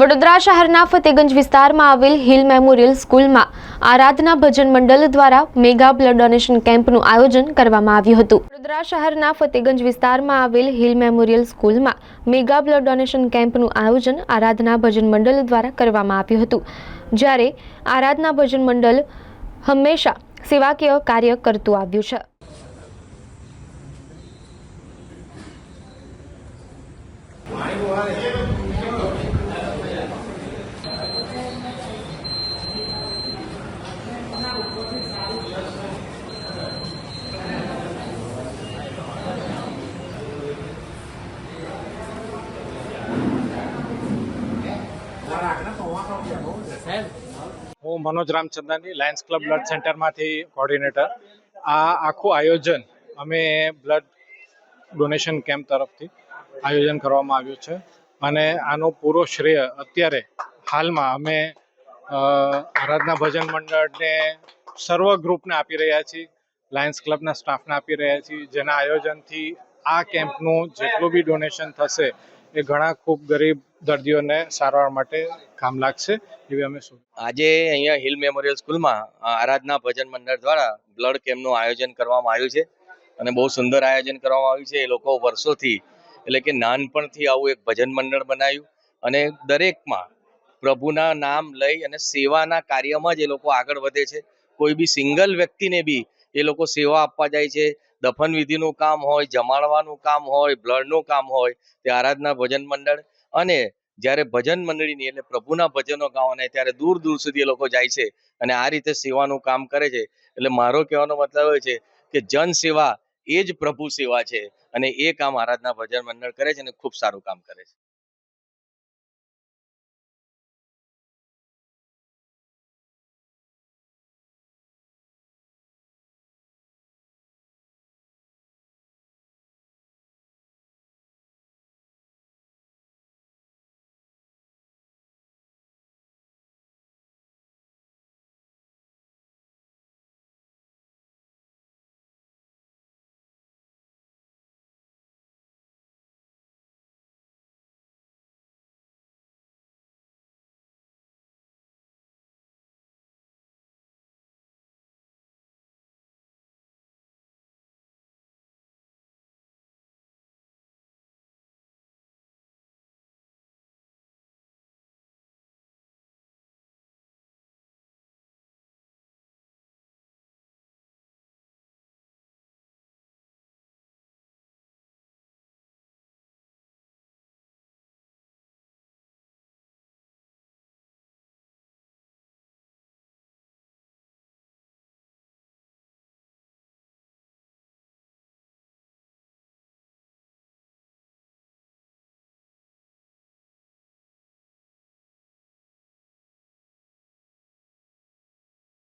વડોદરા શહેરના ફતેગંજ વિસ્તારમાં આવેલ હિલ મેમોરિયલ સ્કૂલમાં આરાધના ભજન મંડળ દ્વારા મેગા બ્લડ ડોનેશન કેમ્પનું આયોજન કરવામાં આવ્યું હતું. વડોદરા શહેરના ફતેગંજ વિસ્તારમાં આવેલ હિલ મેમોરિયલ સ્કૂલમાં મેગા બ્લડ ડોનેશન કેમ્પનું આયોજન આરાધના ભજન મંડળ દ્વારા કરવામાં આવ્યું હતું. જ્યારે આરાધના ભજન મંડળ હંમેશા સેવાકીય કાર્ય કરતું આવ્યું છે. હું મનોજ રામચંદ્રની લાયન્સ ક્લબ બ્લડ સેન્ટરમાંથી કોર્ડિનેટર આ આખું આયોજન અમે બ્લડ ડોનેશન કેમ્પ તરફથી આયોજન કરવામાં આવ્યું છે. અને આનો પૂરો શ્રેય અત્યારે હાલમાં અમે આરાધના ભજન મંડળને સર્વ ગ્રુપને આપી રહ્યા છીએ. લાયન્સ ક્લબના સ્ટાફને આપી રહ્યા છીએ. જેના આયોજનથી આ કેમ્પનું જેટલું બી ડોનેશન થશે એ ઘણા ખૂબ ગરીબ દર્દીઓને સારવાર માટે કામ લાગશે એવી અમે આજે અહીંયા હિલ મેમોરિયલ સ્કૂલમાં આરાધના ભજન મંડળ દ્વારા બ્લડ કેમ્પનું આયોજન કરવામાં આવ્યું છે અને બહુ સુંદર આયોજન કરવામાં આવ્યું છે. એ લોકો વર્ષોથી, એટલે કે નાનપણથી આવું એક ભજન મંડળ બનાવ્યું અને દરેકમાં પ્રભુના નામ લઈ અને સેવાના કાર્યમાં જ એ લોકો આગળ વધે છે. કોઈ બી સિંગલ વ્યક્તિને બી એ લોકો સેવા આપવા જાય છે. દફન વિધિનું કામ હોય, જમાડવાનું કામ હોય, બ્લડનું કામ હોય, તે આરાધના ભજન મંડળ. અને જ્યારે ભજન મંડળીની એટલે પ્રભુના ભજનો ગાવાના ત્યારે દૂર દૂર સુધી એ લોકો જાય છે અને આ રીતે સેવાનું કામ કરે છે. એટલે મારો કહેવાનો મતલબ એ છે કે જન સેવા એ જ પ્રભુ સેવા છે અને એ કામ આરાધના ભજન મંડળ કરે છે અને ખૂબ સારું કામ કરે છે.